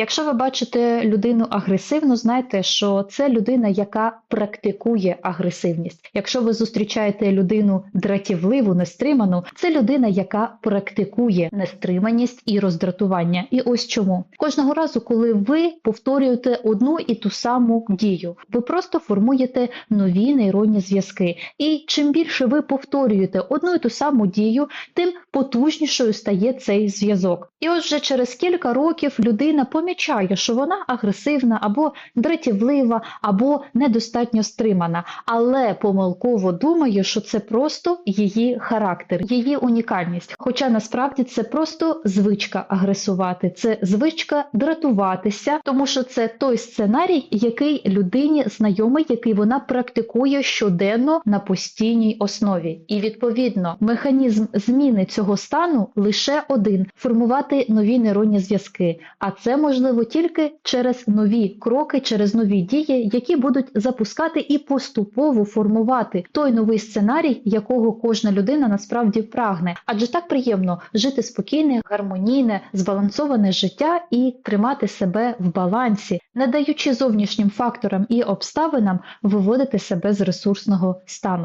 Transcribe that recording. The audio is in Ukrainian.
Якщо ви бачите людину агресивну, знайте, що це людина, яка практикує агресивність. Якщо ви зустрічаєте людину дратівливу, нестриману, це людина, яка практикує нестриманість і роздратування. І ось чому кожного разу, коли ви повторюєте одну і ту саму дію, ви просто формуєте нові нейронні зв'язки. І чим більше ви повторюєте одну і ту саму дію, тим потужнішою стає цей зв'язок. І ось вже через кілька років людина помічає, що вона агресивна або дратівлива, або недостатньо стримана, але помилково думає, що це просто її характер, її унікальність. Хоча насправді це просто звичка агресувати, це звичка дратуватися, тому що це той сценарій, який людині знайомий, який вона практикує щоденно на постійній основі. І відповідно механізм зміни цього стану лише один формувати нові нейронні зв'язки. А це можливо тільки через нові кроки, через нові дії, які будуть запускати і поступово формувати той новий сценарій, якого кожна людина насправді прагне. Адже так приємно жити спокійне, гармонійне, збалансоване життя і тримати себе в балансі, не даючи зовнішнім факторам і обставинам виводити себе з ресурсного стану.